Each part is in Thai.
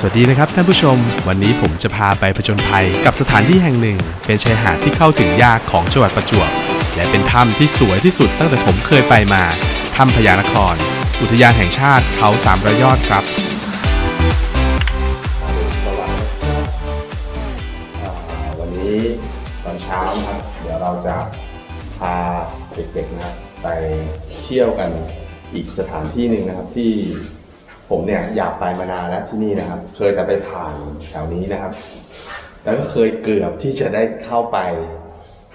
สวัสดีนะครับท่านผู้ชม วันนี้ผมจะพาไปผจญภัยกับสถานที่แห่งหนึ่ง เป็นชายหาดที่เข้าถึงยากของจังหวัดประจวบ และเป็นถ้ำที่สวยที่สุดตั้งแต่ผมเคยไปมาถ้ำพญานคร อุทยานแห่งชาติเขาสามระยอดครับวันนี้ตอนเช้านะครับเดี๋ยวเราจะพาเด็กๆนะครับไปเที่ยวกันอีกสถานที่หนึ่งนะครับที่ ผมเนี่ยอยากไปมานานแล้วที่นี่นะครับ เคยแต่ไปผ่านแถวนี้นะครับ แล้วก็เคยเกือบที่จะได้เข้าไป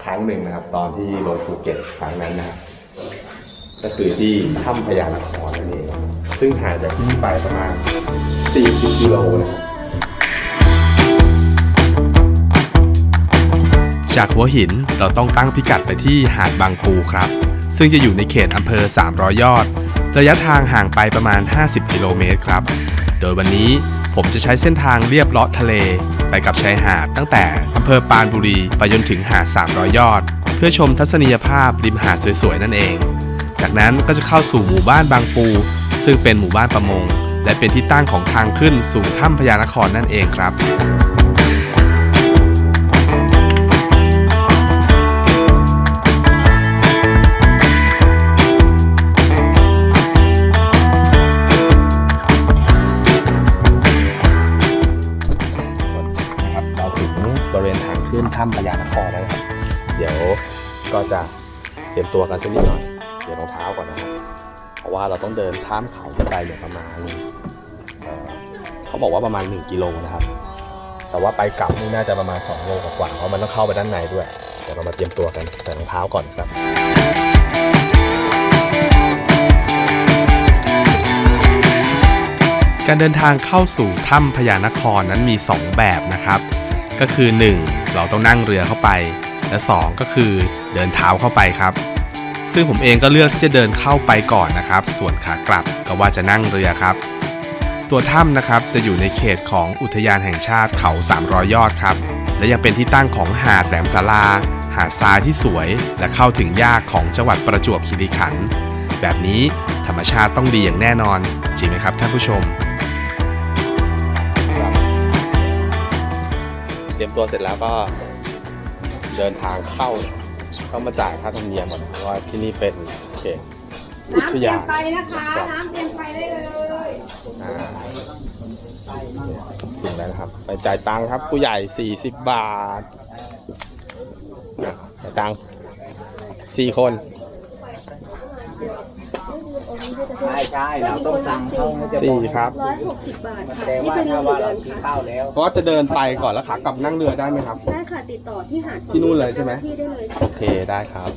ครั้งหนึ่งนะครับ ตอนที่ลงภูเก็ตครั้งนั้นนะครับก็คือที่ถ้ำพญานครนั่นเองซึ่งห่างจากที่นี่ไปประมาณ 40กิโลนะครับจากหัวหินเราต้องตั้งพิกัดไปที่หาดบางปูครับ ซึ่งจะอยู่ในเขตอำเภอ 300 ยอด ระยะทางห่างไปประมาณ 50 กิโลเมตรครับ โดยวันนี้ผมจะใช้เส้นทางเรียบเลาะทะเล ไปกับชายหาดตั้งแต่อำเภอปานบุรีไปจนถึงหาด 300 ยอด เพื่อชมทัศนียภาพริมหาดสวยๆ นั่นเอง จากนั้นก็จะเข้าสู่หมู่บ้านบางปู ซึ่งเป็นหมู่บ้านประมง และเป็นที่ตั้งของทางขึ้นสู่ถ้ำพญานครนั่นเองครับนะครับ เตรียมตัวกันสักนิดหน่อยเดี๋ยวรองเท้าก่อนนะครับ เพราะว่าเราต้องเดินข้ามเขาไปเนี่ยประมาณเเขาบอกว่าประมาณ 1 กิโลนะครับ แต่ว่าไปกลับนี่น่าจะประมาณ 2 โลกว่าๆเพราะมันต้องเข้าไปด้านในด้วย เดี๋ยวเรามาเตรียมตัวกันใส่รองเท้าก่อนครับการเดินทางเข้าสู่ถ้ำพญานครนั้นมี 2 แบบนะครับ ก็คือ 1. เราต้องนั่งเรือเข้าไป และ 2 ก็คือ เดินเท้าเข้าไปครับ ซึ่งผมเองก็เลือกที่จะเดินเข้าไปก่อนนะครับ ส่วนขากลับก็ว่าจะนั่งเรือครับ ตัวถ้ำนะครับจะอยู่ในเขตของอุทยานแห่งชาติเขา 300 ยอดครับ และยังเป็นที่ตั้งของหาดแหลมสาลา หาดทรายที่สวย และเข้าถึงยากของจังหวัดประจวบคีรีขันธ์แบบนี้ธรรมชาติต้องดีอย่างแน่นอนจริงไหมครับท่านผู้ชม เตรียมตัวเสร็จแล้วก็เดินทางเข้า ต้องมาจ่ายค่าธรรมเนียมก่อนเพราะว่าที่นี่เป็นเขตอุน้ำทเตรียยามนไปนะคะ น้ำเตรียมไปได้เลยอ่าถึงแล้วนะครับ ไปจ่ายตังค์ครับ ผู้ใหญ่40บาทอะจ่ายตังค์สี่คน ใช่ใช่เราต้องสั่งเขาให้จะบสี่อกครับ ร้อยหกสิบบาทค่ะแต่นี่ว่าเป็นถ้าเงิว่านเราเดือนกินค่ะข้าวแล้วเพราะว่าจะเดินไปก่อนแล้วขากลับนั่งเรือได้ไหมครับ ได้ค่ะติดต่อที่หาดที่นู่นเลยใช่ไหม ที่ได้เลยโอเคได้ครับ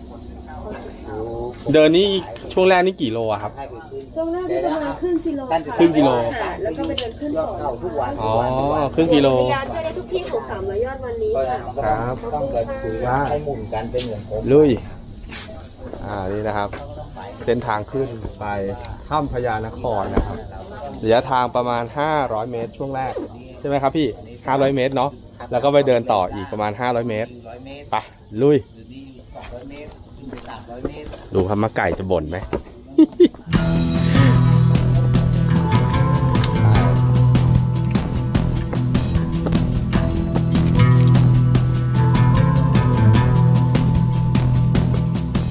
เดินนี่ช่วงแรกนี่กี่โลอะครับ ช่วงแรกนี่ประมาณครึ่งกิโลค่ะครึ่งกิโล ค่ะแล้วก็ไปเดินขึ้นยอต่ดอเข้าทุกวันอ๋อครึ่งกิโล อุทยานช่วยได้ทุกที่ของสามร้อยยอดวันนี้ก็ค่ะครับต้องเกิดคุยว่าให้หมุนกันเป็นเหมือนผม ลุย อ่า นี่นะครับ เส้นทางขึ้นไปถ้ำพญานครนะครับระยะทางประมาณ 500 เมตรช่วงแรก ใช่ไหมครับพี่ 500 เมตรเนาะแล้วก็ไปเดินต่ออีกประมาณ 500 เมตรไปลุย ดูครับมาไก่จะบ่นไหม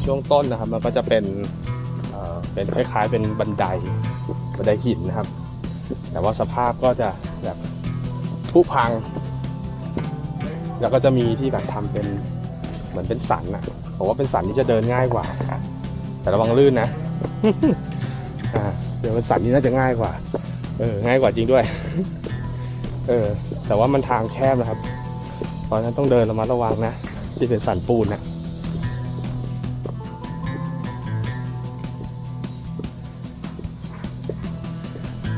ช่วงต้นนะครับมันก็จะเป็น เป็นคล้ายๆเป็นบันไดบันไดหินนะครับ แต่ว่าสภาพก็จะแบบผุพัง แล้วก็จะมีที่แบบทำเป็นเหมือนเป็นสันอะผมว่าเป็นสันที่จะเดินง่ายกว่า แต่ระวังลื่นนะเดี๋ยวเป็นสันที่น่าจะง่ายกว่า เออ ง่ายกว่าจริงด้วย เออ แต่ว่ามันทางแคบนะครับ เพราะฉะนั้นต้องเดินระมัดระวังนะที่เป็นสันปูนนะ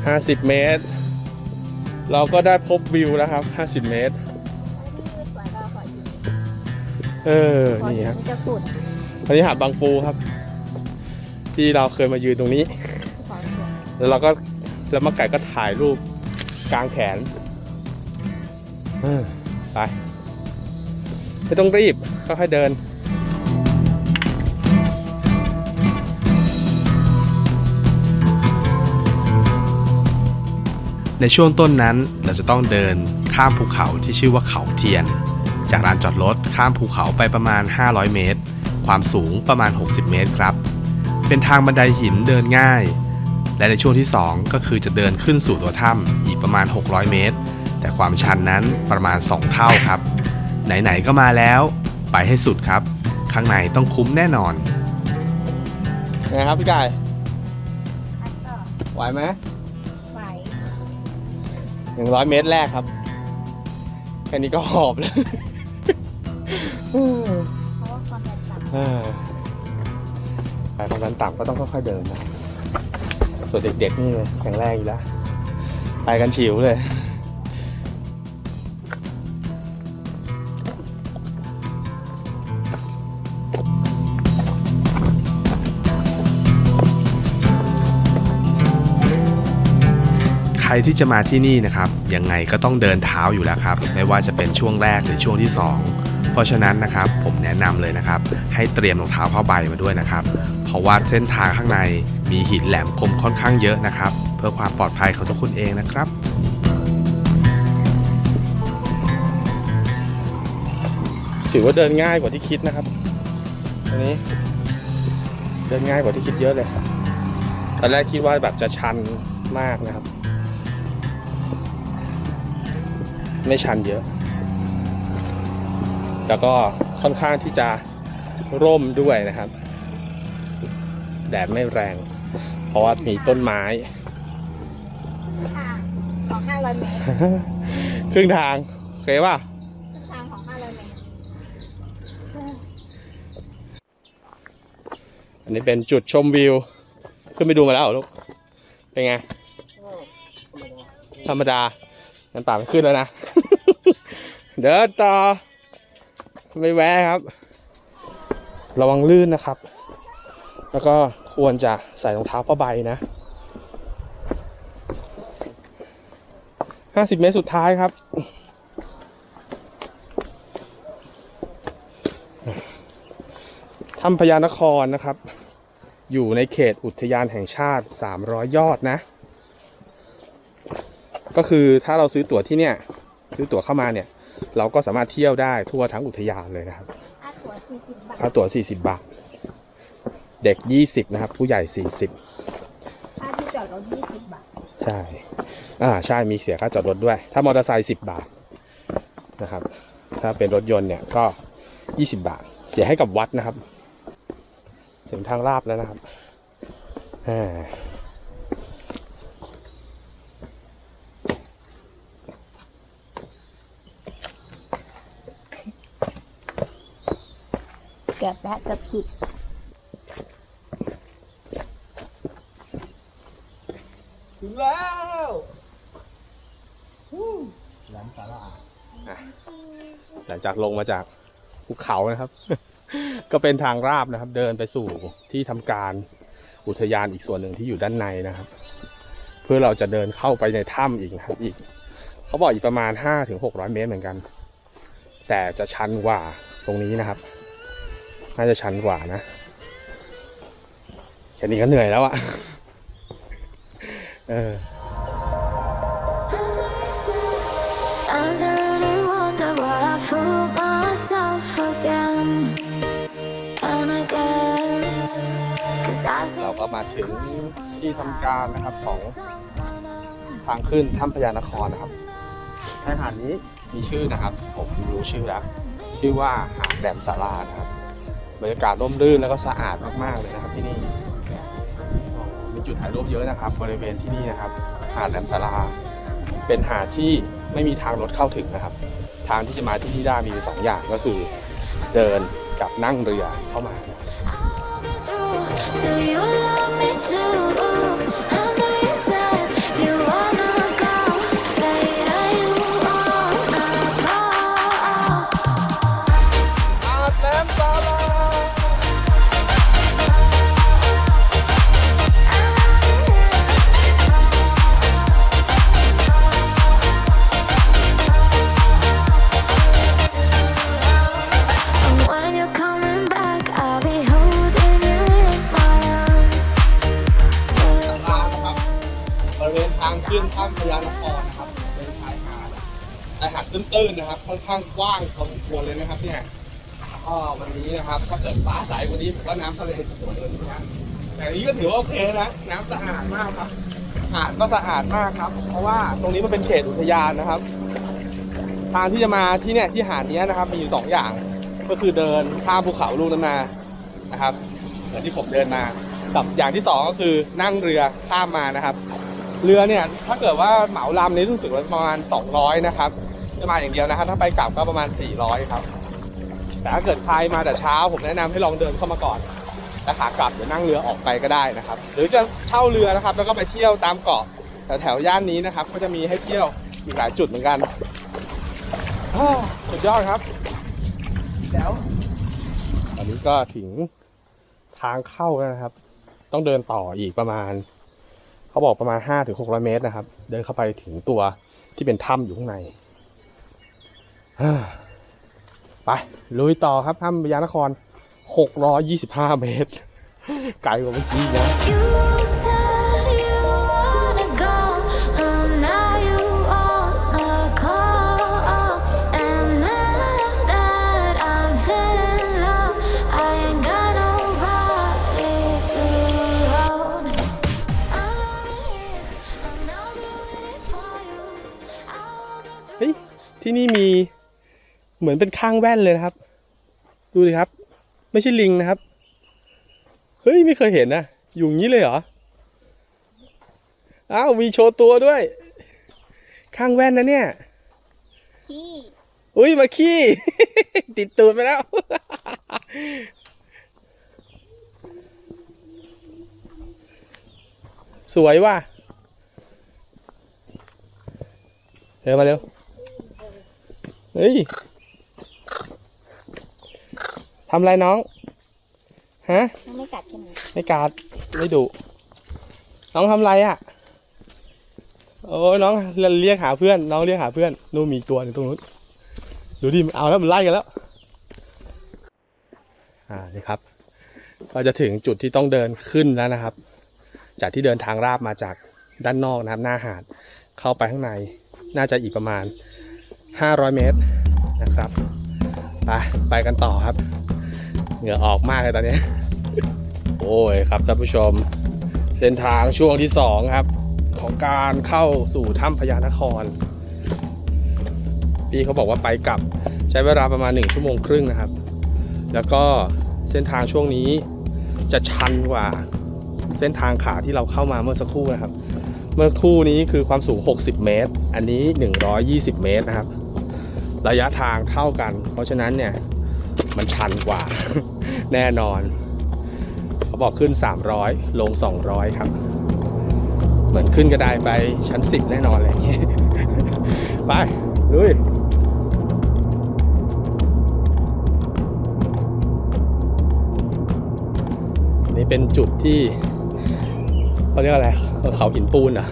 ห้าสิบเมตร เราก็ได้พบวิวแล้วครับห้าสิบเมตร เออ นี่ครับจะสุดอันนี้หาดบางปูครับ ที่เราเคยมายืนตรงนี้ แล้วเราก็แล้วมาไก่ก็ถ่ายรูปกลางแขนไปไม่ต้องรีบค่อยๆเดิน ในช่วงต้นนั้นเราจะต้องเดินข้ามภูเขาที่ชื่อว่าเขาเทียน จากลานจอดรถข้ามภูเขาไปประมาณ 500 เมตร ความสูงประมาณ 60 เมตรครับ เป็นทางบันไดหินเดินง่าย และในช่วงที่ 2 ก็คือจะเดินขึ้นสู่ตัวถ้ำอีกประมาณ 600 เมตร แต่ความชันนั้นประมาณ 2 เท่าครับ ไหนๆก็มาแล้ว ไปให้สุดครับ ข้างในต้องคุ้มแน่นอนไงครับพี่กายไหวไหม หนึ่งร้อยเมตรแรกครับ แค่นี้ก็หอบแล้วเพราะว่าความดันต่ำไปความดันต่ำก็ต้องค่อยๆเดินนะ ส่วนเด็กๆนี่เลยแข็งแรงอยู่แล้ว ไปกันฉิวเลย ที่จะมาที่นี่นะครับยังไงก็ต้องเดินเท้าอยู่แล้วครับ ไม่ว่าจะเป็นช่วงแรกหรือช่วงที่ 2 เพราะฉะนั้นนะครับผมแนะนำเลยนะครับ ให้เตรียมรองเท้าผ้าใบมาด้วยนะครับ เพราะว่าเส้นทางข้างในมีหินแหลมคมค่อนข้างเยอะนะครับ เพื่อความปลอดภัยของทุกคนเองนะครับถือว่าเดินง่ายกว่าที่คิดนะครับอันนี้ เดินง่ายกว่าที่คิดเยอะเลยครับตอนแรกคิดว่าแบบจะชันมากนะครับ ไม่ชันเยอะ แล้วก็ค่อนข้างที่จะร่มด้วยนะครับ แดดไม่แรง เพราะว่ามีต้นไม้ของ500เมตรครึ่งทางโอเคป่ะเส้นทางของ500เมตร อันนี้เป็นจุดชมวิว ขึ้นไปดูมาแล้วเหรอลูก เป็นไง ธรรมดา งั้นป่าไม่ขึ้นแล้วนะ เดินต่อ ไม่แวะครับ ระวังลื่นนะครับ แล้วก็ควรจะใส่รองเท้าผ้าใบนะห้าสิบเมตรสุดท้ายครับ ถ้ำพญานครนะครับ อยู่ในเขตอุทยานแห่งชาติ 300 ยอดนะ ก็คือถ้าเราซื้อตั๋วที่เนี่ย ซื้อตั๋วเข้ามาเนี่ย เราก็สามารถเที่ยวได้ทั่วทั้งอุทยานเลยนะครับค่าตั๋ว40บาทค่าตั๋ว40บาท เด็ก20นะครับ ผู้ใหญ่40ค่าที่จอดรถ20บาท ใช่ อ่า ใช่ มีเสียค่าจอดรถด้วย ถ้ามอเตอร์ไซค์10บาทนะครับ ถ้าเป็นรถยนต์เนี่ยก็20บาท เสียให้กับวัดนะครับ ถึงทางลาบแล้วนะครับ อ่า เกือบแล้วเกือบผิดถึงแล้วหลังสาราหลังจากลงมาจากภูเขานะครับ ก็เป็นทางราบนะครับ เดินไปสู่ที่ทำการอุทยานอีกส่วนหนึ่งที่อยู่ด้านในนะครับ เพื่อเราจะเดินเข้าไปในถ้ำอีกนะครับ อีก เขาบอกอีกประมาณห้าถึงหกร้อยเมตรเหมือนกัน แต่จะชันกว่าตรงนี้นะครับ น่าจะชันกว่านะแค่นี้ก็เหนื่อยแล้วอะเออ Times I really wonder why I fool myself again and again. Cause I เรา said ก็มาถึงที่ทำการนะครับของทางขึ้นถ้ำพญานครนะครับชายหาดนี้มีชื่อนะครับ ผมรู้ชื่อแล้ว ชื่อว่าหาดแหลมสารานะครับ บรรยากาศร่มรื่นแล้วก็สะอาดมากๆเลยนะครับที่นี่มีจุดถ่ายรูปเยอะนะครับ บริเวณที่นี่นะครับ หาดแหลมสาราเป็นหาดที่ไม่มีทางรถเข้าถึงนะครับ ทางที่จะมาที่นี่ได้มีสองอย่างก็คือเดินกับนั่งเรือเข้ามา Do you love me too? ตื้นนะครับ ค่อนข้างกว้างพอสมควรเลยนะครับ เนี่ยก็วันนี้นะครับถ้าเกิดฟ้าใสกว่านี้ผมก็น้ำทะเลสวยเลยนะแต่อันนี้ก็ถือว่าโอเคนะน้ำสะอาดมากครับหาดก็สะอาดมากครับ เพราะว่าตรงนี้มันเป็นเขตอุทยานนะครับ ทางที่จะมาที่เนี่ยที่หาดเนี้ยนะครับ มีอยู่สองอย่าง ก็คือเดินข้ามภูเขาลูกนั้นมานะครับเหมือนที่ผมเดินมากับอย่างที่สองก็คือนั่งเรือข้ามมานะครับ เรือเนี่ยถ้าเกิดว่าเหมาลำนี้รู้สึกว่าประมาณ200นะครับ จะมาอย่างเดียวนะครับถ้าไปกลับก็ประมาณ 400 ครับ แต่ถ้าเกิดใครมาแต่เช้า ผมแนะนำให้ลองเดินเข้ามาก่อนแล้วขากลับเดี๋ยวนั่งเรือออกไปก็ได้นะครับ หรือจะเช่าเรือนะครับ แล้วก็ไปเที่ยวตามเกาะแถวแถวๆย่านนี้นะครับ ก็จะมีให้เที่ยวอีกหลายจุดเหมือนกันอ้าวสุดยอดครับแล้วตอนนี้ก็ถึงทางเข้าแล้วนะครับ ต้องเดินต่ออีกประมาณ เขาบอกประมาณ5ถึง600เมตรนะครับ เดินเข้าไปถึงตัวที่เป็นถ้ำอยู่ข้างในอ่า ไปลุยต่อครับถ้ำพญานคร 625 เมตร ไกลกว่าเมื่อกี้นะที่นี่มี เหมือนเป็นข้างแว่นเลยนะครับ ดูดิครับ ไม่ใช่ลิงนะครับ เฮ้ยไม่เคยเห็นนะ อยู่อย่างนี้เลยเหรอ อ้าวมีโชว์ตัวด้วย ข้างแว่นนะเนี่ย ขี้อุ้ยมาขี้ ติดตูดไปแล้ว สวยว่ะเร็วมาเร็ว เฮ้ย ทำอะไรน้อง ฮะ มันไม่กัดใช่ไหมไม่กัดไม่ดุน้องทำอะไรอะ โอ้ยน้องเรียกหาเพื่อน น้องเรียกหาเพื่อนนู่นมีอีกตัวหนึงตรงนู้น ดูดิมันเอาแล้วมันไล่กันแล้ว อ่า นี่ครับ ก็จะถึงจุดที่ต้องเดินขึ้นแล้วนะครับ จากที่เดินทางราบมาจากด้านนอกนะครับ หน้าหาด เข้าไปข้างใน น่าจะอีกประมาณ 500 เมตรนะครับ ไปไปกันต่อครับ เหงื่อออกมากเลยตอนนี้ โอ้ยครับท่านผู้ชม เส้นทางช่วงที่สองครับ ของการเข้าสู่ถ้ำพญานคร พี่เขาบอกว่าไปกลับใช้เวลาประมาณ 1 ชั่วโมงครึ่งนะครับ แล้วก็เส้นทางช่วงนี้จะชันกว่าเส้นทางขาที่เราเข้ามาเมื่อสักครู่นะครับ เมื่อครู่นี้คือความสูง 60 เมตร อันนี้ 120 เมตรนะครับ ระยะทางเท่ากัน เพราะฉะนั้นเนี่ย มันชันกว่า แน่นอน เขาบอกขึ้น 300 ลง 200 ครับ เหมือนขึ้นกระไดไปชั้น 10 แน่นอนเลยไป ลุยนี่เป็นจุดที่เขาเรียกอะไรเขาหินปูนอะ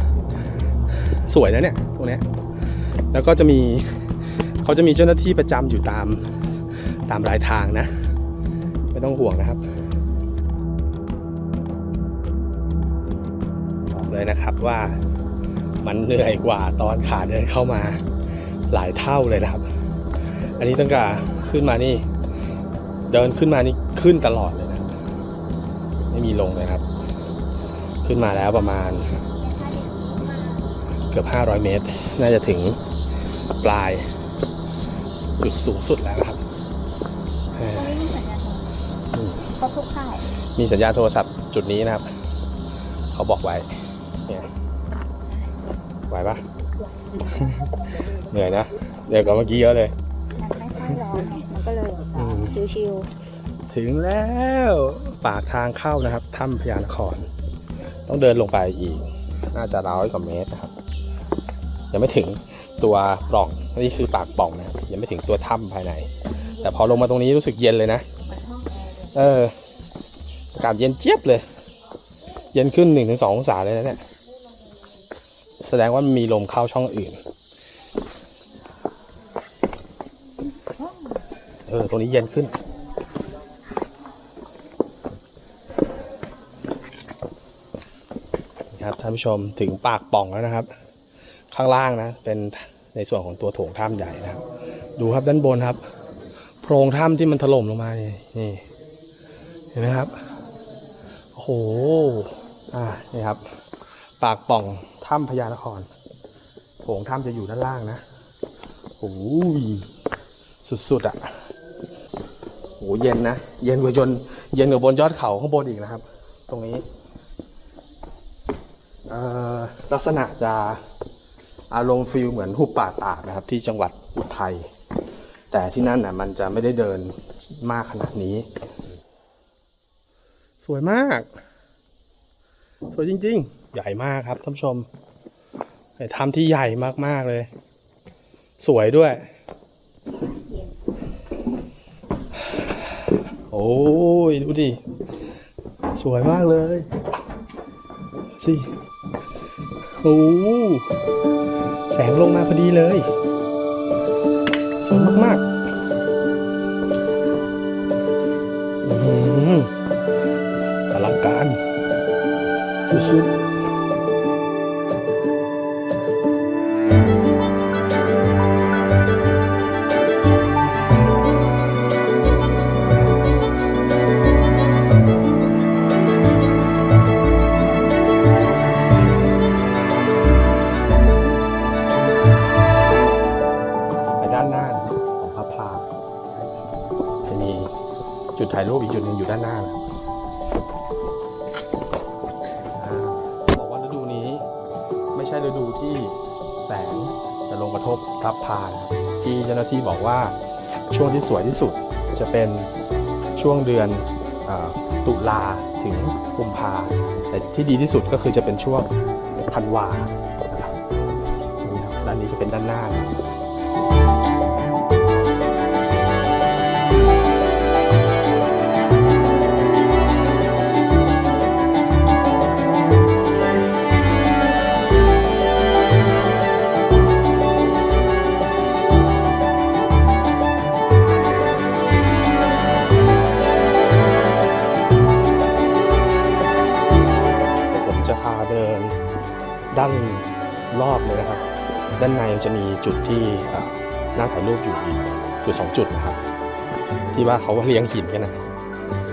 สวยนะเนี่ยตรงนี้แล้วก็จะมีเขาจะมีเจ้าหน้าที่ประจำอยู่ตาม ตามรายทางนะ ไม่ต้องห่วงนะครับบอกเลยนะครับว่ามันเหนื่อยกว่าตอนขาเดินเข้ามาหลายเท่าเลยนะครับ อันนี้ตั้งแต่ขึ้นมานี่ เดินขึ้นมานี่ขึ้นตลอดเลยนะไม่มีลงเลยครับ ขึ้นมาแล้วประมาณ เกือบ 500 เมตร น่าจะถึงปลายจุดสูงสุดแล้วครับ ทรเขาทุกค่ายมีสัญญาณโทรศัพท์จุดนี้นะครับ เขาบอกไว้เนี่ยไหวปะ เหนื่อยนะเหนื่อยกว่าเมื่อกี้เยอะเลย มันไม่ค่อยร้อนไงมันก็เลยอืมชิวถึงแล้วปากทางเข้านะครับถ้ำพญานคร ต้องเดินลงไปอีก น่าจะร้อยกว่าเมตรนะครับ ยังไม่ถึงตัวปล่องนี่คือปากปล่องนะครับยังไม่ถึงตัวถ้ำภายใน แต่พอลงมาตรงนี้รู้สึกเย็นเลยนะ ๆเหมือนห้องแอร์เลย เออ อากาศเย็นเจี๊ยบเลย เย็นขึ้นหนึ่งถึงสององศาเลยนะเนี่ย แสดงว่ามีลมเข้าช่องอื่น เออ ตรงนี้เย็นขึ้นครับท่านผู้ชมถึงปากป่องแล้วนะครับ ข้างล่างนะ เป็นในส่วนของตัวโถงถ้ำใหญ่นะครับ ดูครับด้านบนครับ โพรงถ้ำที่มันถล่มลงมานี่นี่เห็นไหมครับ โอ้โห อ่า นี่ครับ ปากป่องถ้ำพญานครโถงถ้ำจะอยู่ด้านล่างนะโอ้ยสุดๆอะ่ะโหเย็นนะ เย็นกว่ายนเย็นกว่าบนยอดเขาข้างบนอีกนะครับ ตรงนี้เอ่อลักษณะจะอารมณ์ฟิลเหมือนหุบป่าตาดนะครับ ที่จังหวัดอุทัยแต่ที่นั่นน่ะมันจะไม่ได้เดินมากขนาดนี้ สวยมาก สวยจริง ๆ ใหญ่มากครับท่านผู้ชมทำที่ใหญ่มาก ๆ เลย สวยด้วย โอ้ย ดูดิ สวยมากเลย สิ โอ้ แสงลงมาพอดีเลย สวยมาก ๆ สุด ว่าช่วงที่สวยที่สุดจะเป็นช่วงเดือนอตุลาถึงกุมภาแต่ที่ดีที่สุดก็คือจะเป็นช่วงธันวานะครับนี่ครับด้านนี้จะเป็นด้านหน้านะ จุดที่น่าถ่ายรูปอยู่อีกจุดสองจุดนะครับ ที่ว่าเขาเลี้ยงหินกันนะ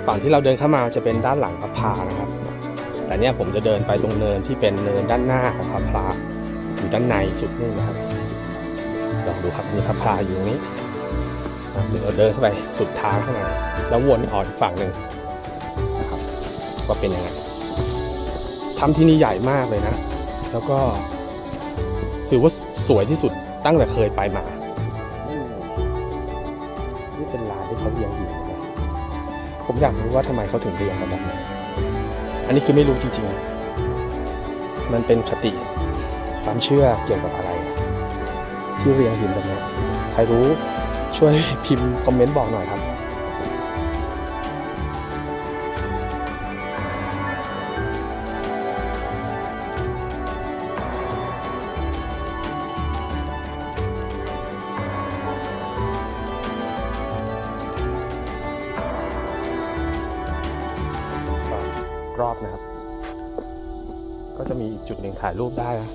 ฝั่งที่เราเดินเข้ามาจะเป็นด้านหลังพระพานะครับ แต่เนี่ยผมจะเดินไปตรงเนินที่เป็นเนินด้านหน้าของพระพาอยู่ด้านในสุดนู่นนะครับลองดูครับมีพระพาอยู่ตรงนี้เดี๋ยวเราเดินเข้าไปสุดทางข้างในแล้ววนออกอีกฝั่งหนึ่งนะครับว่าเป็นยังไงถ้ำที่นี่ใหญ่มากเลยนะ แล้วก็ถือว่าสวยที่สุด ตั้งแต่เคยไปมานี่เป็นลานที่เขาเรียงหินนะผมอยากรู้ว่าทำไมเขาถึงเรียงกันแบบนี้อันนี้คือไม่รู้จริงๆ มันเป็นคติความเชื่อเกี่ยวกับอะไร ที่เรียงหินแบบนี้ใครรู้ช่วยพิมพ์คอมเมนต์บอกหน่อยครับ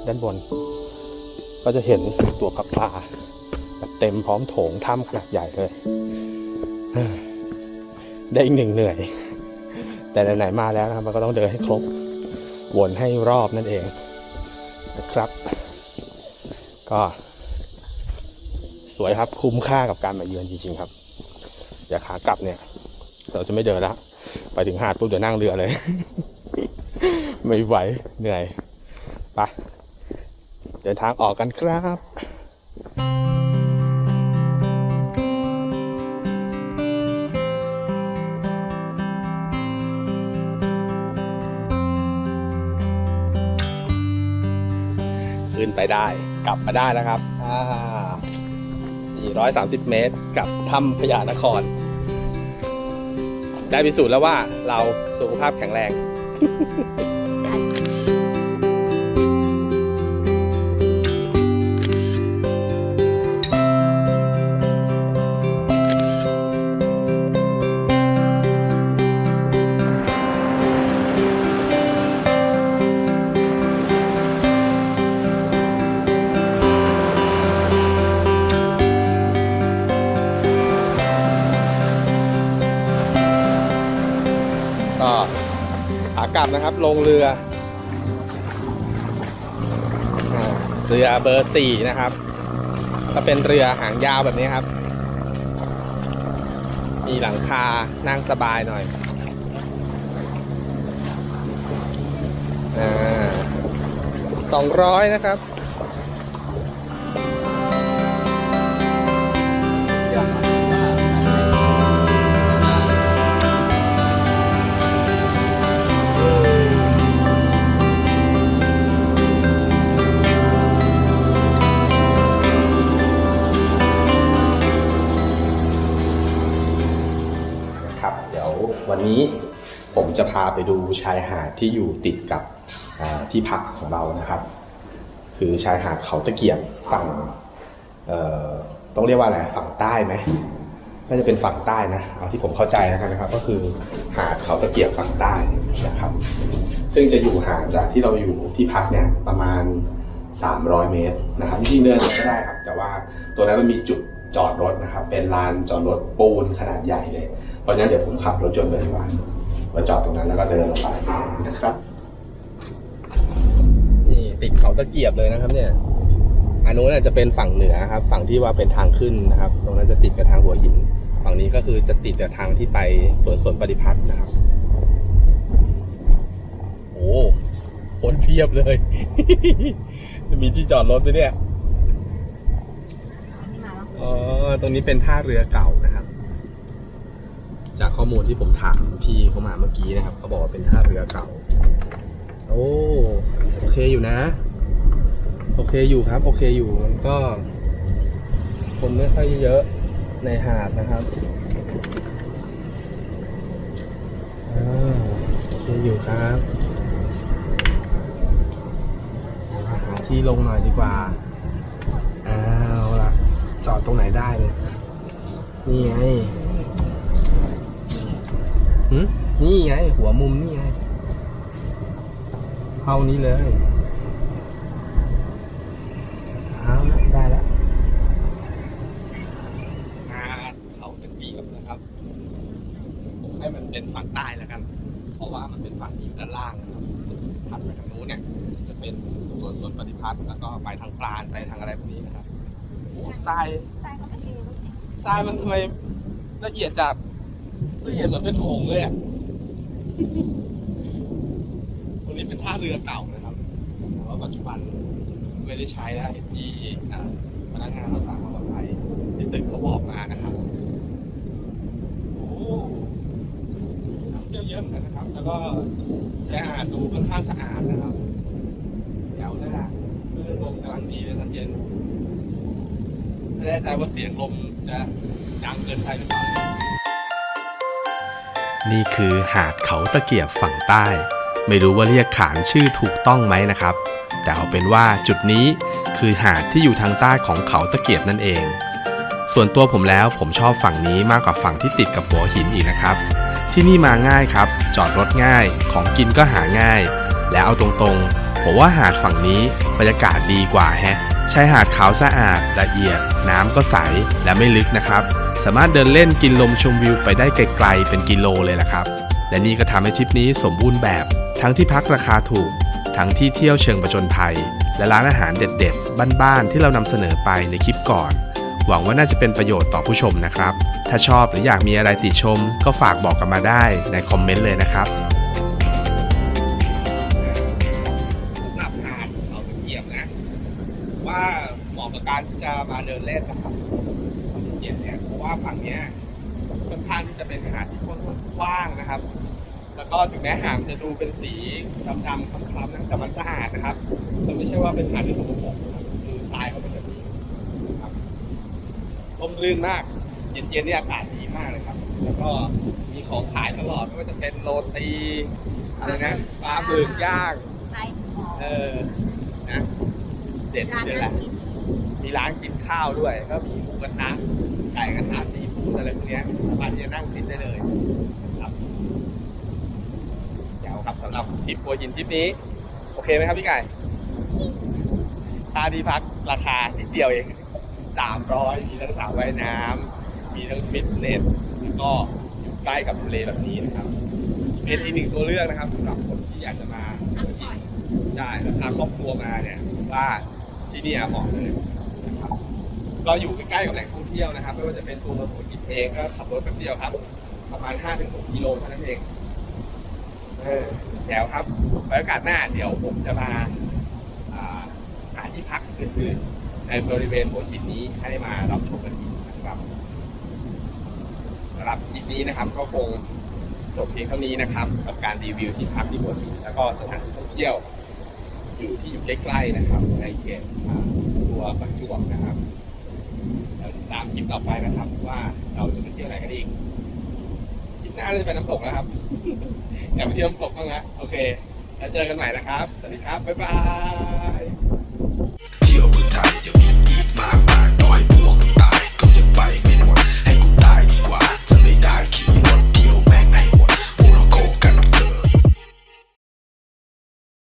ด้านบน ก็จะเห็นตัวพับปลาเต็มพร้อมโถงถ้ำขนาดใหญ่เลยได้อีกหนึ่งเหนื่อย แต่ไหนๆมาแล้วนะครับมันก็ต้องเดินให้ครบวนให้รอบนั่นเองนะครับ ก็สวยครับคุ้มค่ากับการมาเยือนจริงๆครับอย่าขากลับเนี่ย เราจะไม่เดินล้วไปถึงหาดปุ๊บเดี๋ยวนั่งเรือเลย ไม่ไหวเหนื่อย ดินทางออกกันครับขึ้นไปได้กลับมาได้แล้วครับอ่า430 เมตรกับถ้ำพญานคร ได้พิสูจน์แล้วว่าเราสุขภาพแข็งแรง ลับนะครับลงเรือเรือเบอร์สี่นะครับ ก็เป็นเรือหางยาวแบบนี้ครับ มีหลังคา นั่งสบายหน่อยอ่าสองร้อยนะครับ วันนี้ผมจะพาไปดูชายหาดที่อยู่ติดกับที่พักของเรานะครับ คือชายหาดเขาตะเกียบฝั่งต้องเรียกว่าอะไรฝั่งใต้ไหมน่าจะเป็นฝั่งใต้นะเอาที่ผมเข้าใจนะครับ ก็คือหาดเขาตะเกียบฝั่งใต้นะครับ ซึ่งจะอยู่ห่างจากที่เราอยู่ที่พักเนี่ยประมาณ 300 เมตรนะครับจริงๆเดินก็ได้ครับ แต่ว่าตัวนั้นมันมีจุดจอดรถนะครับ เป็นลานจอดรถปูนขนาดใหญ่เลย เพราะฉะนั้นเดี๋ยวผมขับรถยนต์ไปดีกว่ามาจอดตรงนั้นแล้วก็เดินลงไปนะครับ นี่ติดเขาตะเกียบเลยนะครับ เนี่ยอันนู้นจะเป็นฝั่งเหนือครับ ฝั่งที่ว่าเป็นทางขึ้นนะครับ ตรงนั้นจะติดกับทางหัวหิน ฝั่งนี้ก็คือจะติดกับทางที่ไปสวนสนปฏิพัฒน์นะครับโอ้คนเพียบเลย จะมีที่จอดรถไหมเนี่ย อ๋อ ตรงนี้เป็นท่าเรือเก่านะครับ จากข้อมูลที่ผมถามพี่เขามาเมื่อกี้นะครับ เขาบอกว่าเป็นท่าเรือเก่า โอ้ โอเคอยู่นะ โอเคอยู่ครับ โอเคอยู่มันก็ คนไม่ค่อยเยอะในหาดนะครับอ่าโอเคอยู่ครับหา ที่ลงหน่อยดีกว่าเอาล่ะ จอดตรงไหนได้เลย นี่ไงหึนี่ไง หัวมุมนี่ไง เท่านี้เลยเอาละได้ละอ่าเขาตะเกียบนะครับ ผมให้มันเป็นฝั่งใต้แล้วกัน เพราะว่ามันเป็นฝั่งที่อยู่ด้านล่างนะครับถัดไปทางนู้นเนี่ย จะเป็นสวนสวนปฏิพัฒน์แล้วก็ไปทางปราณไปทางอะไรพวกนี้นะครับ ทรายก็ไม่ดีทรายมันทำไมละเอียดจัดละเอียดเหมือนเป็นผงเลยอะตรงนี้เป็นท่าเรือเก่านะครับแต่ว่าปัจจุบันไม่ได้ใช้แล้วที่อ่าพนักงานรักษาความปลอดภัยที่ตึกเขาบอกมานะครับโอ้น้ำเที่ยวเยอะเหมือนกันนะครับ แล้วก็ชาหาดดูค่อนข้างสะอาดนะครับแถวเลยอะคลื่นลมกำลังดีเลยตอนเย็น ไม่แน่ใจว่าเสียงลมจะดังเกินไปหรือเปล่านี่คือหาดเขาตะเกียบฝั่งใต้ ไม่รู้ว่าเรียกขานชื่อถูกต้องไหมนะครับ แต่เอาเป็นว่าจุดนี้คือหาดที่อยู่ทางใต้ของเขาตะเกียบนั่นเอง ส่วนตัวผมแล้วผมชอบฝั่งนี้มากกว่าฝั่งที่ติดกับหัวหินอีกนะครับ ที่นี่มาง่ายครับ จอดรถง่าย ของกินก็หาง่าย และเอาตรงๆ ผมว่าหาดฝั่งนี้บรรยากาศดีกว่าแฮะ ชายหาดขาวสะอาดละเอียด น้ำก็ใสและไม่ลึกนะครับ สามารถเดินเล่นกินลมชมวิวไปได้ไกลๆเป็นกิโลเลยล่ะครับ และนี่ก็ทำให้ทริปนี้สมบูรณ์แบบ ทั้งที่พักราคาถูก ทั้งที่เที่ยวเชิงประจนภัย และร้านอาหารเด็ดๆ บ้านๆที่เรานำเสนอไปในคลิปก่อน หวังว่าน่าจะเป็นประโยชน์ต่อผู้ชมนะครับ ถ้าชอบหรืออยากมีอะไรติชม ก็ฝากบอกกันมาได้ในคอมเมนต์เลยนะครับาะกับการที่จะมาเดินเล่นนะครับเขาตะเกียบเนี่ยเพราะว่าฝั่งเนี้ยค่อนข้างที่จะเป็นหาดที่ค่อนข้างกว้างนะครับ แล้วก็ถึงแม้หางจะดูเป็นสีดำๆคล้ำๆนะแต่มันสะอาดนะครับมันไม่ใช่ว่าเป็นหาดที่สกปรกนะครับคือทรายเขาเป็นแบบนี้นะครับร่มรื่นมาก เย็นๆนี่อากาศดีมากเลยครับ แล้วก็มีของขายตลอดไม่ว่าจะเป็นโรตีอะไรนะปลาหมึกย่างใต้หอเออนะเด็ดร้านเลยแหนั่ละงกิน มีร้านกินข้าวด้วย ก็มีหมูกระทะไก่กระทะซีฟู้ดอะไรพวกเนี้สามารถที่จะนั่งกินได้เลยครับเดี๋ยวครับสำหรับทริปปัวหินทริปนี้ โอเคไหมครับพี่ไก่ค่าที่พักราคานิดเดียวเองสามร้อยมีทั้งสระว่ายน้ำมีทั้งฟิตเนสแล้วก็อยู่ใกล้กับทะเลแบบนี้นะครับ เป็นอีกหนึ่งตัวเลือกนะครับสำหรับคนที่อยากจะมาใช่แล้วพาครอบครัวมาเนี่ยว่าที่นี่เหมาะเลย ก็อยู่ใกล้ๆกับแหล่งท่องเที่ยวนะครับ ไม่ว่าจะเป็นตัวเมืองหัวหินเองก็ขับรถแป๊บเดียวครับ ประมาณ 5-6กิโลเท่านั้นเองเออแถวครับไว้โอกาสหน้าเดี๋ยวผมจะมาอ่าหาที่พักอื่นๆในบริเวณหัวหินนี้ให้มารับชมกันอีกนะครับสำหรับคลิปนี้นะครับก็คงจบเพียงเท่านี้นะครับ กับการรีวิวที่พักที่หัวหินแล้วก็สถานที่ท่องเที่ยวอยู่ที่อยู่ใกล้ๆนะครับ ในเขตตัวประจวบนะครับ ตามคลิปต่อไปนะครับ ว่าเราจะไปเที่ยวไหนกันอีกคลิปหน้าเราจะไปน้ำตกนะครับอยากไปเที่ยวน้ำตกบ้างนะโอเคแล้วเจอกันใหม่นะครับ สวัสดีครับบ๊ายบายเที่ยวเมืองไทยจะมีอีกมาก